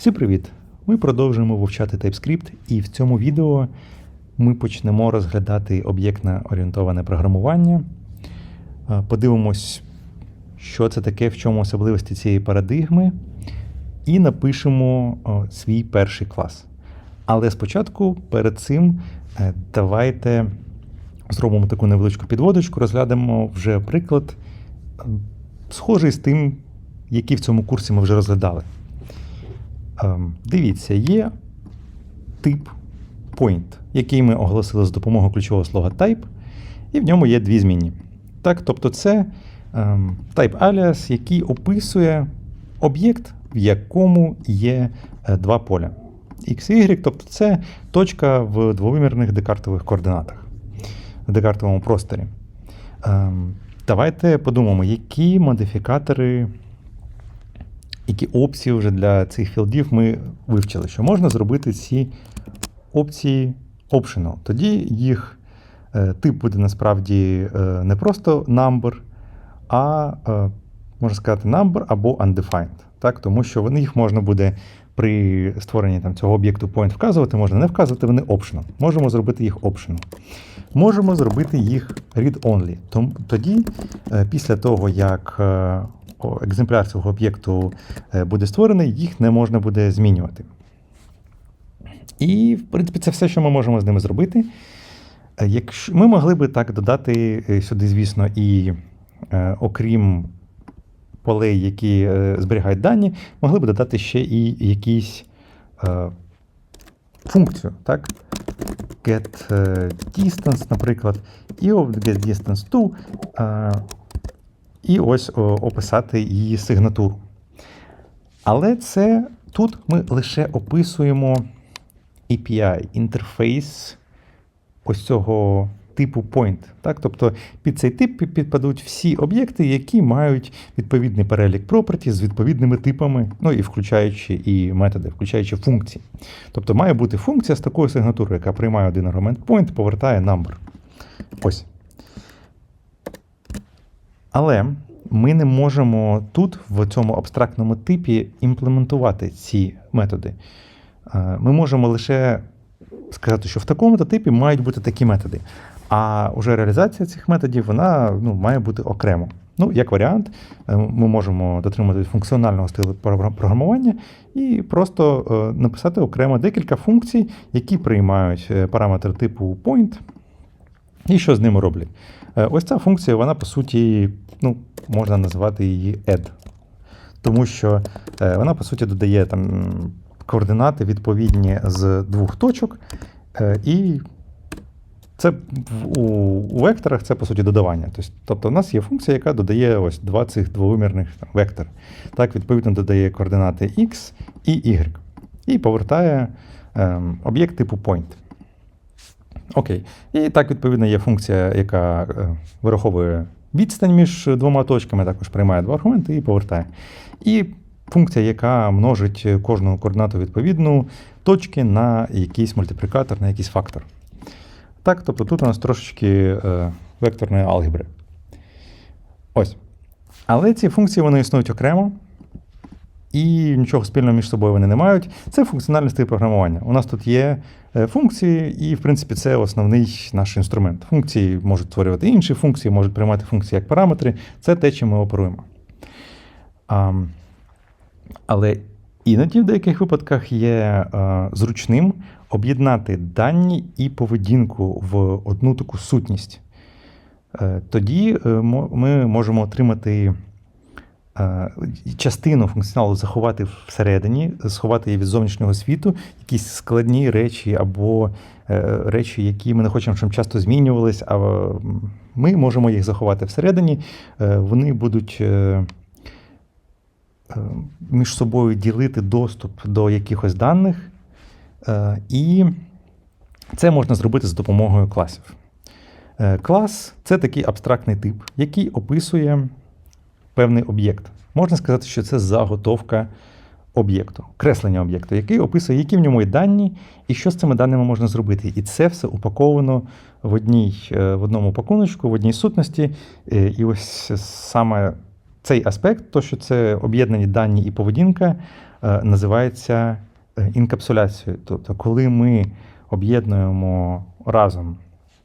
Всім привіт! Ми продовжуємо вивчати TypeScript, і в цьому відео ми почнемо розглядати об'єктне орієнтоване програмування. Е, Подивимось, що це таке, в чому особливості цієї парадигми, і напишемо свій перший клас. Але спочатку перед цим е, давайте зробимо таку невеличку підводочку, розглянемо вже приклад, е, схожий з тим, який в цьому курсі ми вже розглядали. Ем, Дивіться, є тип point, який ми оголосили з допомогою ключового слова type, і в ньому є дві змінні. Так, тобто це ем, type alias, який описує об'єкт, в якому є е, два поля. X і Y, тобто це точка в двовимірних декартових координатах в декартовому просторі. Ем, Давайте подумаємо, які модифікатори які опції вже для цих філдів ми вивчили, що можна зробити ці опції optional. Тоді їх е, тип буде насправді е, не просто number, а е, можна сказати number або undefined. Так? Тому що вони їх можна буде при створенні там, цього об'єкту point вказувати, можна не вказувати, вони optional. Можемо зробити їх optional. Можемо зробити їх read-only. Тоді, після того, як екземпляр цього об'єкту е, буде створений, їх не можна буде змінювати. І, в принципі, це все, що ми можемо з ними зробити. Е, Якщо ми могли би так додати е, сюди, звісно, і окрім полей, які зберігають дані, могли б додати ще і якісь функцію, так? Get distance, наприклад, і get distance to, і ось описати її сигнатуру. Але це тут ми лише описуємо API, інтерфейс ось цього типу point. Так? Тобто під цей тип підпадуть всі об'єкти, які мають відповідний перелік property з відповідними типами, ну і включаючи і методи, включаючи функції. Тобто має бути функція з такою сигнатурою, яка приймає один аргумент point, повертає number. Ось. Але ми не можемо тут, в цьому абстрактному типі, імплементувати ці методи. Е, Ми можемо лише сказати, що в такому-то типі мають бути такі методи. А вже реалізація цих методів вона ну, має бути окремо. Ну, як варіант, е, ми можемо дотримати функціонального стилу програмування і просто е, написати окремо декілька функцій, які приймають параметр типу point, і що з ними роблять. Е, Ось ця функція, вона по суті, ну, можна назвати її add. Тому що е, вона, по суті, додає там координати відповідні з двох точок. е, І це у, векторах це, по суті, додавання. Тобто, тобто у нас є функція, яка додає ось два цих двовимірних там, вектор. Так, відповідно, додає координати x і y. І повертає ем, об'єкт типу point. Окей. І так, відповідно, є функція, яка е, вираховує відстань між двома точками, також приймає два аргументи і повертає. І функція, яка множить кожну координату відповідну точки на якийсь мультиплікатор, на якийсь фактор. Так, тобто тут у нас трошечки е, векторної алгебри. Ось. Але ці функції вони існують окремо, і нічого спільного між собою вони не мають. Це функціональний стиль програмування. У нас тут є е, функції, і, в принципі, це основний наш інструмент. Функції можуть створювати інші функції, можуть приймати функції як параметри. Це те, чим ми оперуємо. А, але іноді в деяких випадках є е, зручним об'єднати дані і поведінку в одну таку сутність. Е, Тоді ми можемо отримати частину функціоналу заховати всередині, сховати її від зовнішнього світу, якісь складні речі або е, речі, які ми не хочемо, щоб часто змінювались, а е, ми можемо їх заховати всередині. Е, Вони будуть е, е, між собою ділити доступ до якихось даних. Е, І це можна зробити за допомогою класів. Е, Клас це такий абстрактний тип, який описує певний об'єкт. Можна сказати, що це заготовка об'єкту, креслення об'єкту, який описує, які в ньому є дані, і що з цими даними можна зробити. І це все упаковано в, одній, е, в одному пакуночку, в одній сутності. Е, І ось саме цей аспект, то що це об'єднані дані і поведінка, е, називається інкапсуляцією. Тобто, коли ми об'єднуємо разом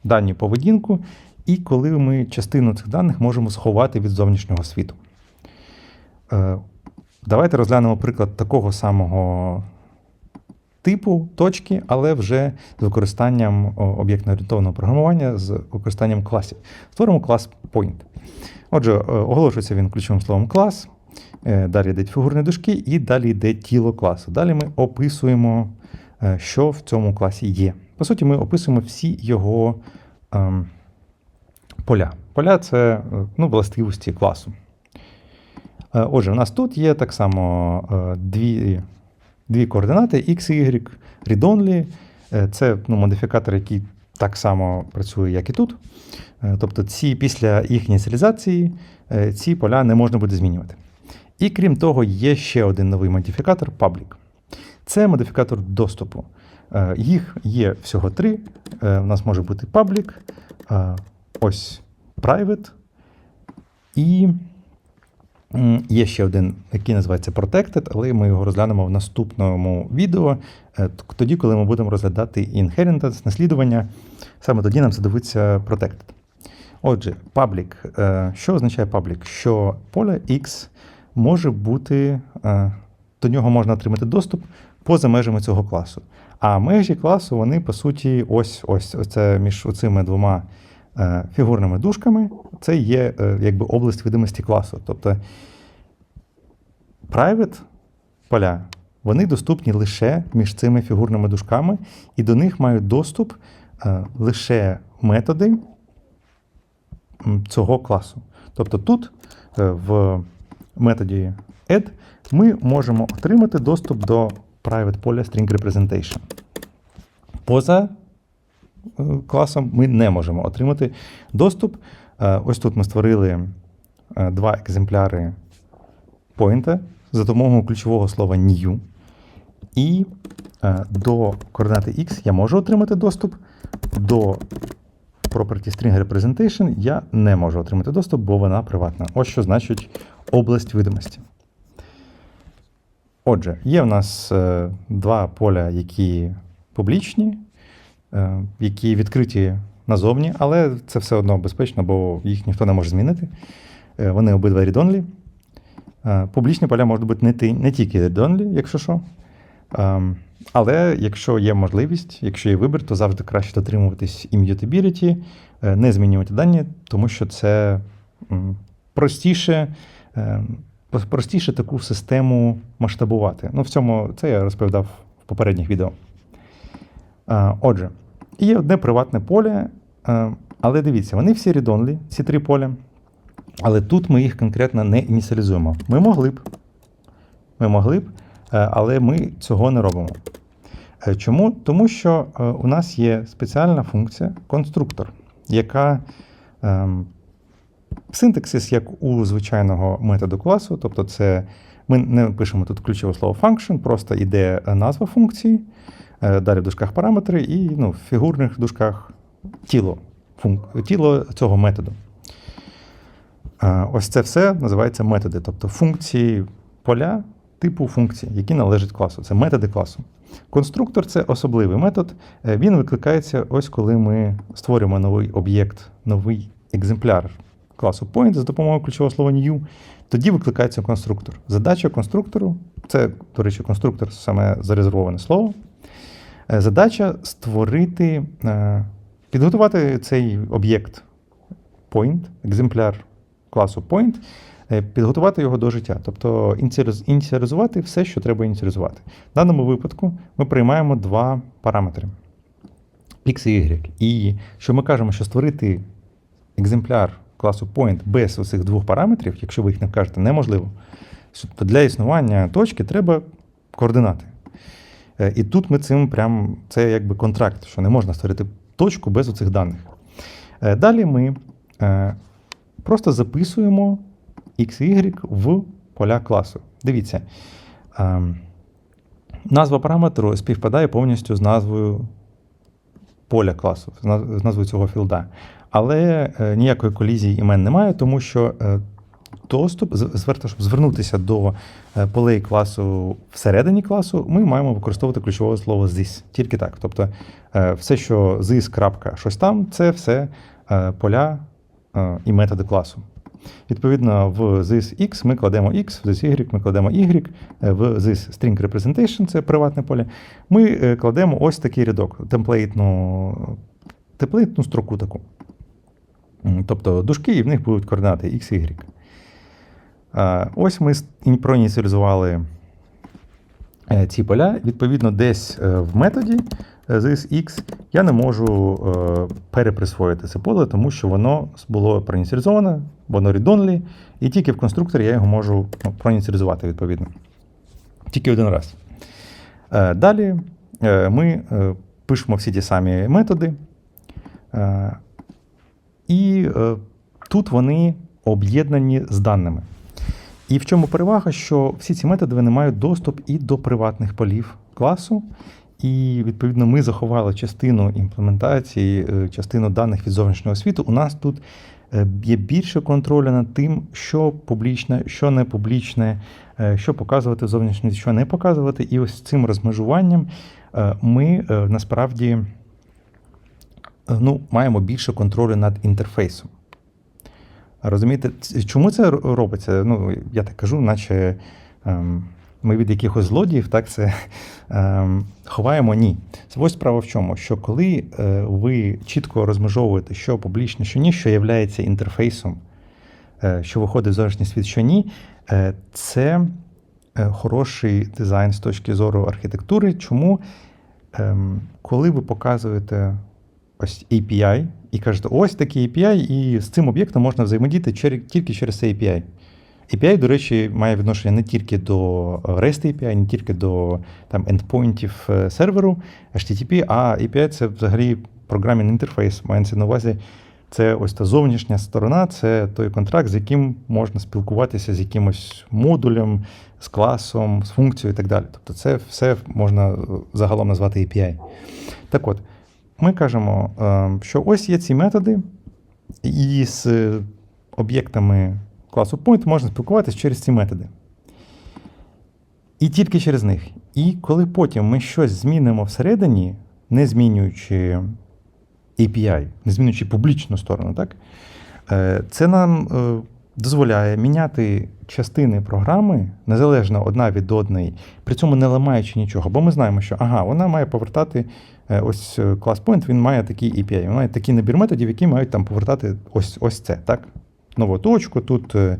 дані поведінку, і коли ми частину цих даних можемо сховати від зовнішнього світу. Е, Давайте розглянемо приклад такого самого типу точки, але вже з використанням об'єктно-орієнтованого програмування з використанням класів. Створимо клас point. Отже, е, оголошується він ключовим словом клас. е, Далі йдуть фігурні дужки, і далі йде тіло класу. Далі ми описуємо, що в цьому класі є. По суті, ми описуємо всі його ем, поля. Поля це ну, властивості класу. Е, Отже, у нас тут є так само е, дві, дві координати x y, read-only. Е, Це ну, модифікатор, який так само працює, як і тут. Тобто ці, після їх ініціалізації ці поля не можна буде змінювати. І крім того, є ще один новий модифікатор public. Це модифікатор доступу. Їх є всього три. У нас може бути public, ось private, і є ще один, який називається Protected, але ми його розглянемо в наступному відео, е, тоді, коли ми будемо розглядати inheritance, наслідування, саме тоді нам задивиться Protected. Отже, public. Е, Що означає public? Що поле X може бути, е, до нього можна отримати доступ поза межами цього класу. А межі класу, вони, по суті, ось ось ось це між цими двома фігурними дужками, це є е, якби область видимості класу. Тобто private поля, вони доступні лише між цими фігурними дужками, і до них мають доступ е, лише методи цього класу. Тобто тут е, в методі add ми можемо отримати доступ до private поля string representation. Поза е, класом ми не можемо отримати доступ. Е, Ось тут ми створили е, два екземпляри поінта за допомогою ключового слова new. І е, до координати X я можу отримати доступ, до property string representation я не можу отримати доступ, бо вона приватна. Ось що значить область видимості. Отже, є в нас е, два поля, які публічні, е, які відкриті назовні, але це все одно безпечно, бо їх ніхто не може змінити. Е, вони обидва read-only. Е, Публічні поля можуть бути не, тільки read-only, якщо що. Але якщо є можливість, якщо є вибір, то завжди краще дотримуватись immutability, е, не змінювати дані, тому що це простіше, е, простіше таку систему масштабувати. Ну, в цьому це я розповідав в попередніх відео. Е, Отже, є одне приватне поле, е, але дивіться, вони всі read-only, ці три поля. Але тут ми їх конкретно не ініціалізуємо. Ми могли б, ми могли б, е, але ми цього не робимо. Чому? Тому що у нас є спеціальна функція конструктор, яка ем, синтаксис як у звичайного методу класу, тобто це ми не пишемо тут ключове слово function, просто йде е, назва функції, е, далі в дужках параметри і ну, в фігурних дужках тіло, тіло цього методу. Е, Ось це все називається методи, тобто функції поля типу функцій, які належать класу. Це методи класу. Конструктор це особливий метод. Він викликається ось коли ми створюємо новий об'єкт, новий екземпляр класу point за допомогою ключового слова new. Тоді викликається конструктор. Задача конструктору це, до речі, конструктор саме зарезервоване слово. Е, Задача створити, е, підготувати цей об'єкт point, екземпляр класу point, е, підготувати його до життя, тобто ініціалізувати все, що треба ініціалізувати. В даному випадку ми приймаємо два параметри x і y. І що ми кажемо, що створити екземпляр класу point без оцих двох параметрів, якщо ви їх не вкажете, неможливо. Для існування точки треба координати. Е, І тут ми цим прям це якби контракт, що не можна створити точку без оцих даних. Е, Далі ми е, просто записуємо x і y в поля класу. Дивіться, назва параметру співпадає повністю з назвою поля класу, з назвою цього філда. Але е, ніякої колізії імен немає, тому що е, доступ, щоб звернутися до е, полей класу всередині класу, ми маємо використовувати ключове слово this. Тільки так. Тобто все, що this, крапка, щось там, це все поля і методи класу. Відповідно, в this x ми кладемо x, в this y ми кладемо y, в this string representation, це приватне поле, ми кладемо ось такий рядок, темплейтну, темплейтну строку таку. Тобто дужки, і в них будуть координати x y. Ось ми проініціалізували е, ці поля. Відповідно, десь е, в методі е, this x я не можу е, переприсвоїти це поле, тому що воно було проініціалізоване, воно read-only, і тільки в конструкторі я його можу ну, проініціалізувати відповідно. Тільки один раз. Е, Далі е, ми е, пишемо всі ті самі методи. І е, тут вони об'єднані з даними. І в чому перевага, що всі ці методи вони мають доступ і до приватних полів класу. І відповідно ми заховали частину імплементації, е, частину даних від зовнішнього світу. У нас тут е, є більше контролю над тим, що публічне, що не публічне, що показувати в що не показувати. І ось цим розмежуванням ми насправді ну, маємо більше контролю над інтерфейсом. Розумієте, чому це робиться? Ну, я так кажу, наче ем, ми від якихось злодіїв так це ем, ховаємо. Ні. Це ось справа в чому, що коли е, ви чітко розмежовуєте, що публічне, що ні, що є інтерфейсом, е, що виходить в зовнішній світ, що ні, е, це е, хороший дизайн з точки зору архітектури. Чому? Ем, коли ви показуєте ось API і кажете, ось такий API, і з цим об'єктом можна взаємодіяти тільки через цей API. API, до речі, має відношення не тільки до е, REST API, не тільки до там, ендпойнтів е, серверу HTTP, а API це взагалі програмний інтерфейс. Мається на увазі, це ось та зовнішня сторона, це той контракт, з яким можна спілкуватися з якимось модулем, з класом, з функцією і так далі. Тобто це все можна е, загалом назвати API. Так от, ми кажемо, е, що ось є ці методи, і з об'єктами класу Point можна спілкуватися через ці методи. І тільки через них. І коли потім ми щось змінимо всередині, не змінюючи API, не змінюючи публічну сторону, так, е, це нам е, дозволяє міняти частини програми незалежно одна від одної, при цьому не ламаючи нічого. Бо ми знаємо, що ага, вона має повертати е, ось е, клас Point, він має такий API, він має такий набір методів, які мають там повертати ось, ось це. так? Нову точку, тут е,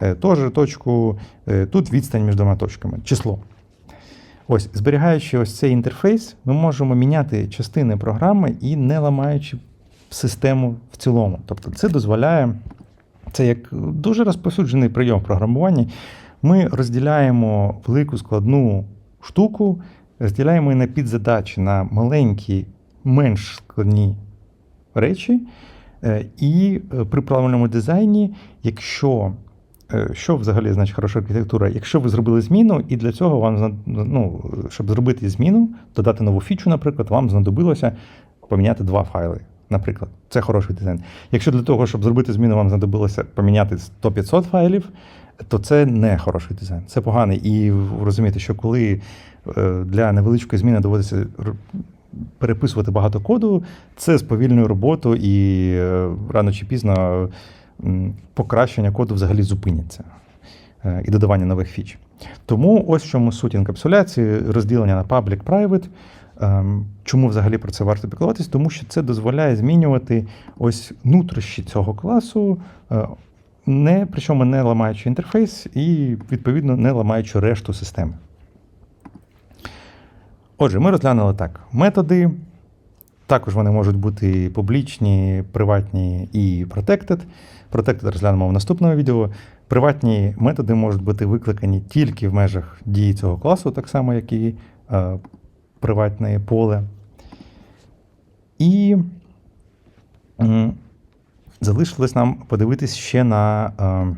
е, теж точку, е, тут відстань між двома точками, число. Ось, зберігаючи ось цей інтерфейс, ми можемо міняти частини програми і не ламаючи систему в цілому. Тобто це дозволяє, це як дуже розповсюджений прийом в програмуванні. Ми розділяємо велику складну штуку, розділяємо її на підзадачі, на маленькі, менш складні речі. Е, І е, при правильному дизайні, якщо е, що взагалі значить хороша архітектура? Якщо ви зробили зміну, і для цього вам ну, щоб зробити зміну, додати нову фічу, наприклад, вам знадобилося поміняти два файли. Наприклад, це хороший дизайн. Якщо для того, щоб зробити зміну, вам знадобилося поміняти 100-500 файлів, то це не хороший дизайн, це поганий. І розумієте, що коли е, для невеличкої зміни доводиться переписувати багато коду, це сповільнює роботу і е, рано чи пізно покращення коду взагалі зупиняться е, і додавання нових фіч. Тому ось в чому суть інкапсуляції, розділення на public-private. Ем, Чому взагалі про це варто піклуватись? Тому що це дозволяє змінювати ось нутрощі цього класу, е, не, причому не ламаючи інтерфейс і, відповідно, не ламаючи решту системи. Отже, ми розглянули так: методи. Також вони можуть бути публічні, приватні і protected. Protected розглянемо в наступному відео. Приватні методи можуть бути викликані тільки в межах дії цього класу, так само, як і е, приватне поле. І залишилось нам подивитись ще на е,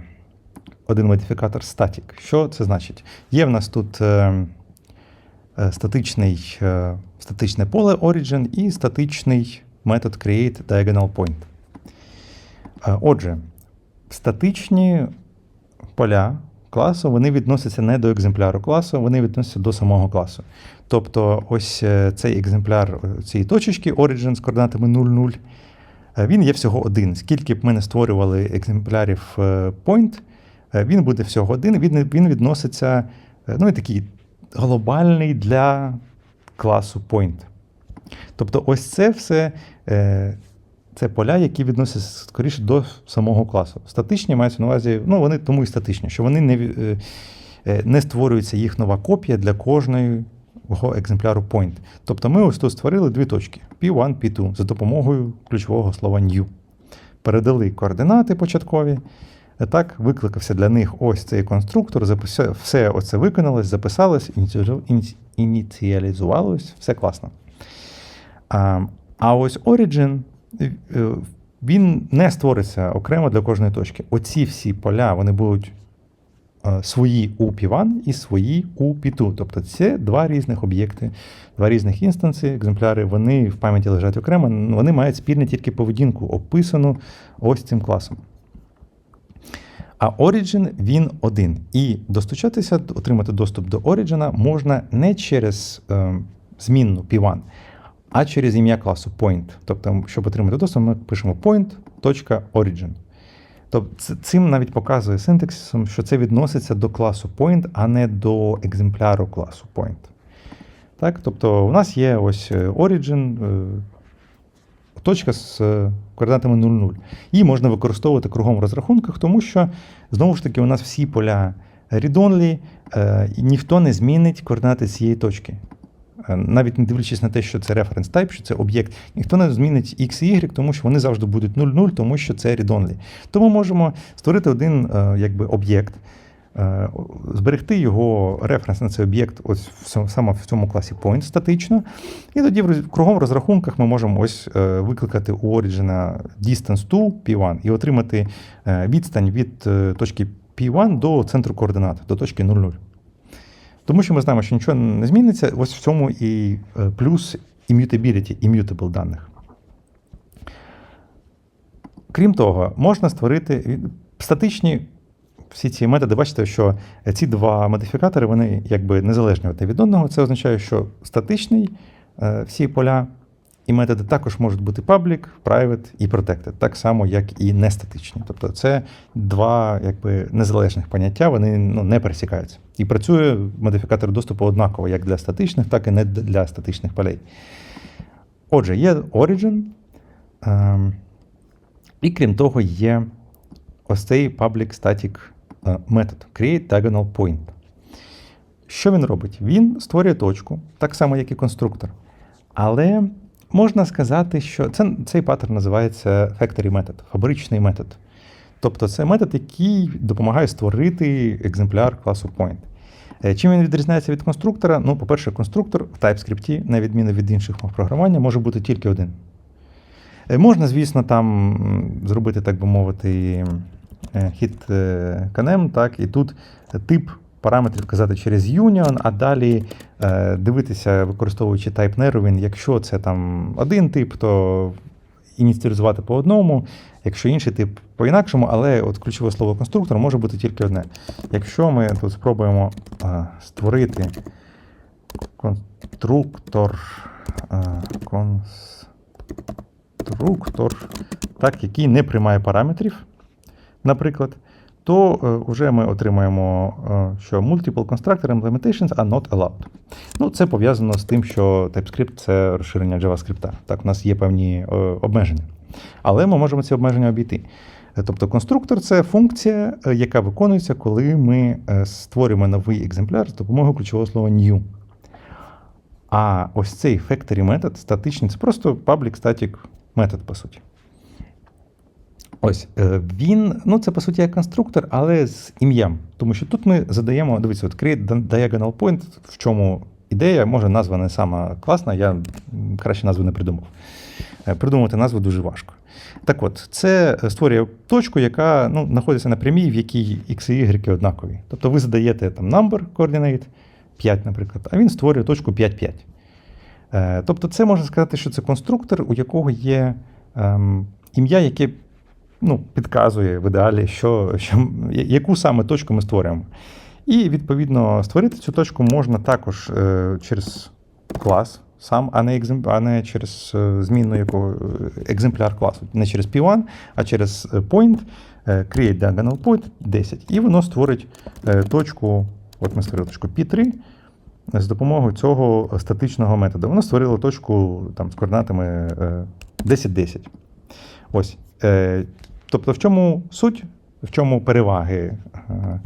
один модифікатор static. Що це значить? Є в нас тут е, е, статичний, статичне поле origin і статичний метод create diagonal point. Отже, статичні поля класу вони відносяться не до екземпляру класу, вони відносяться до самого класу. Тобто, ось е, цей екземпляр цієї точечки Origin з координатами 0,0, е, він є всього один. Скільки б ми не створювали екземплярів е, point, він буде всього один. Він, відноситься, ну і такий глобальний для класу point. Тобто, ось це все це поля, які відносяться скоріше до самого класу. Статичні мається на увазі, ну вони тому і статичні, що вони не, е, е, не створюється їх нова копія для кожної екземпляру point. Тобто ми ось тут створили дві точки P1, P2 за допомогою ключового слова new. Передали координати початкові. е, Так, викликався для них ось цей конструктор, запис- все оце виконалось, записалось, ініціалізувалось, все класно. А, а ось Origin, він не створиться окремо для кожної точки. Оці всі поля вони будуть е, свої у P1 і свої у P2. Тобто це два різних об'єкти, два різних інстанси, екземпляри, вони в пам'яті лежать окремо, вони мають спільну тільки поведінку, описану ось цим класом. А Origin він один. І достучатися, отримати доступ до Origin можна не через е, змінну P1, а через ім'я класу point. Тобто, щоб отримати доступ, ми пишемо point.origin. Тобто цим навіть показує синтаксисом, що це відноситься до класу point, а не до екземпляру класу point. Так? Тобто у нас є ось е, origin, е, точка з е, координатами 0,0. Її можна використовувати кругом в розрахунках, тому що знову ж таки у нас всі поля read-only, і ніхто не змінить координати цієї точки. Е, Навіть не дивлячись на те, що це reference type, що це об'єкт, ніхто не змінить x і y, тому що вони завжди будуть 0,0, тому що це read-only. Тому можемо створити один е, якби, об'єкт, е, зберегти його референс на цей об'єкт ось саме в цьому класі point статично. І тоді в кругом розрахунках ми можемо ось викликати у Origin distance to P1 і отримати відстань від точки P1 до центру координат, до точки 0,0. Тому що ми знаємо, що нічого не зміниться, ось в цьому і е, плюс immutability, immutable даних. Крім того, можна створити статичні всі ці методи, бачите, що ці два модифікатори вони якби незалежні від одного. Це означає, що статичний е, всі поля і методи також можуть бути public, private і protected, так само, як і нестатичні. Тобто це два якби, незалежних поняття, вони ну, не пересікаються. І працює модифікатор доступу однаково як для статичних, так і не для статичних полей. Отже, є Origin, ем, і крім того, є ось цей public static е, метод create diagonal point. Що він робить? Він створює точку, так само, як і конструктор. Але можна сказати, що це, цей паттерн називається factory метод, фабричний метод. Тобто це метод, який допомагає створити екземпляр класу point. Е, Чим він відрізняється від конструктора? Ну, по-перше, конструктор в TypeScript, на відміну від інших мов програмування, може бути тільки один. Е, Можна, звісно, там зробити, так би мовити, е, хід канем, так, і тут тип параметрів казати через union, а далі е, дивитися, використовуючи type narrowing, якщо це там один тип, то ініціалізувати по одному, якщо інший тип по-інакшому, але от ключове слово конструктор може бути тільки одне. Якщо ми тут спробуємо е, створити конструктор, е, конструктор, так, який не приймає параметрів, наприклад, то е, вже ми отримаємо, е, що multiple constructor implementations are not allowed. Ну, це пов'язано з тим, що TypeScript це розширення JavaScript. Так, у нас є певні е, обмеження. Але ми можемо ці обмеження обійти. Тобто конструктор це функція, яка виконується, коли ми створюємо новий екземпляр з допомогою ключового слова new. А ось цей factory метод статичний, це просто public static метод, по суті. Ось е, він, ну це по суті як конструктор, але з ім'ям. Тому що тут ми задаємо, дивіться, от create diagonal point, в чому ідея, може назва не сама класна, я краще назву не придумав. Е, Придумати назву дуже важко. Так от, це створює точку, яка ну, знаходиться на прямій, в якій x і y однакові. Тобто ви задаєте там number coordinate 5, наприклад, а він створює точку 5,5. Е, Тобто, це можна сказати, що це конструктор, у якого є ем, ім'я, яке ну, підказує в ідеалі, що, що, яку саме точку ми створюємо. І, відповідно, створити цю точку можна також е, через клас сам, а не, екзем... а не через е, зміну якого е, екземпляр класу. Не через P1, а через point, create diagonal point 10. І воно створить точку, от ми створили точку P3 з допомогою цього статичного методу. Воно створило точку там, з координатами е, 10-10. Ось. Тобто, в чому суть, в чому переваги е,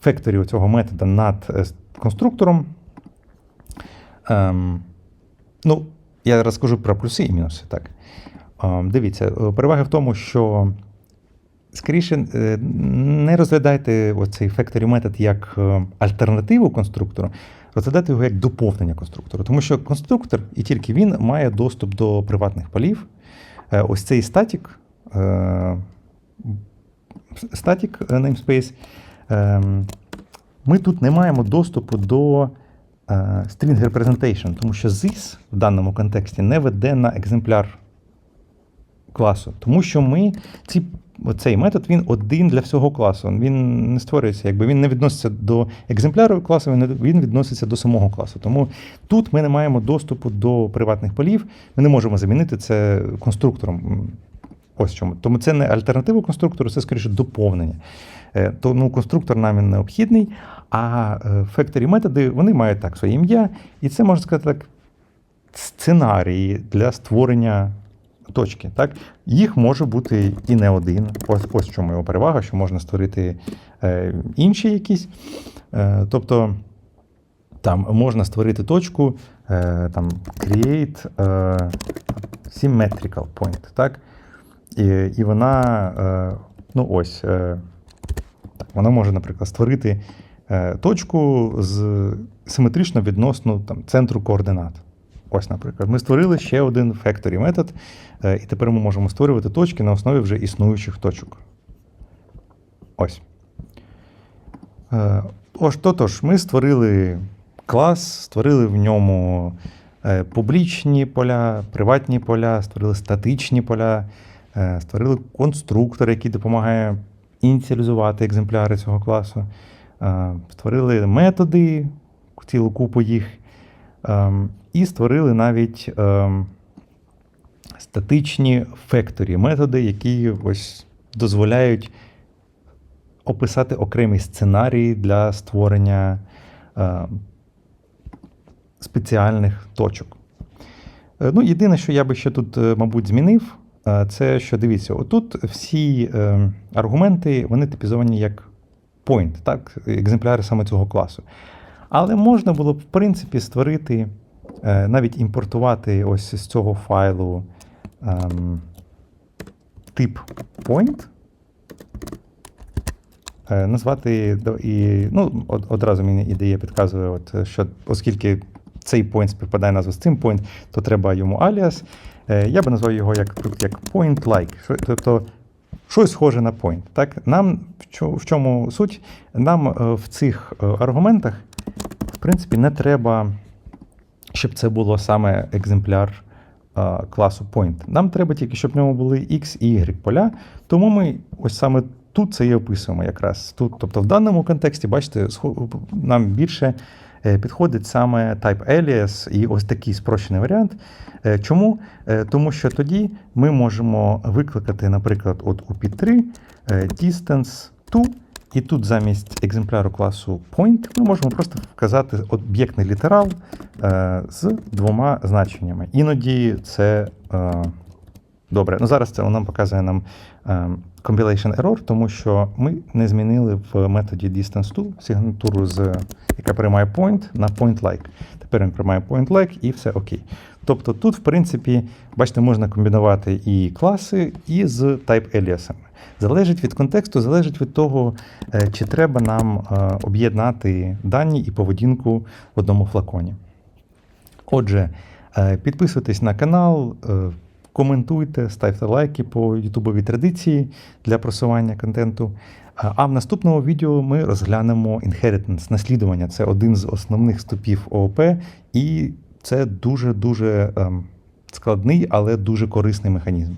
фекторів цього методу над е, конструктором? Ем, ну, я розкажу про плюси і мінуси. Так. Ем, дивіться, е, перевага в тому, що скоріше не розглядайте оцей фекторі метод як альтернативу конструктору, розглядайте його як доповнення конструктору. Тому що конструктор і тільки він має доступ до приватних полів. Ось цей статік, е, е, namespace, ем, ми тут не маємо доступу до е, string representation, тому що this в даному контексті не веде на екземпляр класу, тому що ми ці, цей метод він один для всього класу. Він не створюється, якби він не відноситься до екземпляру класу, він відноситься до самого класу. Тому тут ми не маємо доступу до приватних полів, ми не можемо замінити це конструктором. Ось чому. Тому це не альтернатива конструктору, це скоріше доповнення. Е, Тому конструктор нам він необхідний, а фекторі методи вони мають так своє ім'я, і це можна сказати так, сценарії для створення точки. Так? Їх може бути і не один. Ось ось чому його перевага, що можна створити е, інші якісь. Е, тобто там можна створити точку, е, там create е, symmetrical point. Так? І, і вона, е, ну ось, е, так, вона може, наприклад, створити е, точку з симетрично відносно там, центру координат. Ось, наприклад, ми створили ще один factory метод, і тепер ми можемо створювати точки на основі вже існуючих точок. Ось. Ось, тотож, ми створили клас, створили в ньому публічні поля, приватні поля, створили статичні поля, створили конструктор, який допомагає ініціалізувати екземпляри цього класу. Е, Створили методи, цілу купу їх. Ем, І створили навіть ем, статичні фекторі, методи, які ось дозволяють описати окремі сценарії для створення е, спеціальних точок. Е, Ну, єдине, що я би ще тут, е, мабуть, змінив, е, це що дивіться, отут всі е, аргументи вони типізовані як point, так, екземпляри саме цього класу. Але можна було б, в принципі, створити, е, навіть імпортувати ось з цього файлу ем, тип point, е, назвати і, ну, од- одразу мені ідея підказує, от, що оскільки цей point співпадає назву з цим point, то треба йому аліас. Е, Я би назвав його як, як point-like. Тобто щось схоже на point. Так? Нам в чому суть? Нам е, в цих е, аргументах, в принципі, не треба, щоб це було саме екземпляр класу point. Нам треба тільки, щоб в ньому були X і Y поля. Тому ми ось саме тут це і описуємо якраз. Тут, тобто в даному контексті, бачите, нам більше підходить саме type alias і ось такий спрощений варіант. Е, Чому? Е, Тому що тоді ми можемо викликати, наприклад, от у P3 е, distance to, і тут замість екземпляру класу point ми можемо просто вказати об'єктний літерал е, з двома значеннями. Іноді це е, добре. Ну зараз це нам показує нам е, compilation error, тому що ми не змінили в методі distance to сигнатуру, з, яка приймає point на point like. Тепер він приймає point like і все окей. Тобто тут, в принципі, бачите, можна комбінувати і класи, і з type aliasами. Залежить від контексту, залежить від того, е, чи треба нам е, об'єднати дані і поведінку в одному флаконі. Отже, підписуйтесь на канал, коментуйте, ставте лайки по ютубовій традиції для просування контенту. А в наступному відео ми розглянемо inheritance, наслідування. Це один з основних ступів ООП, і це дуже-дуже ем, складний, але дуже корисний механізм.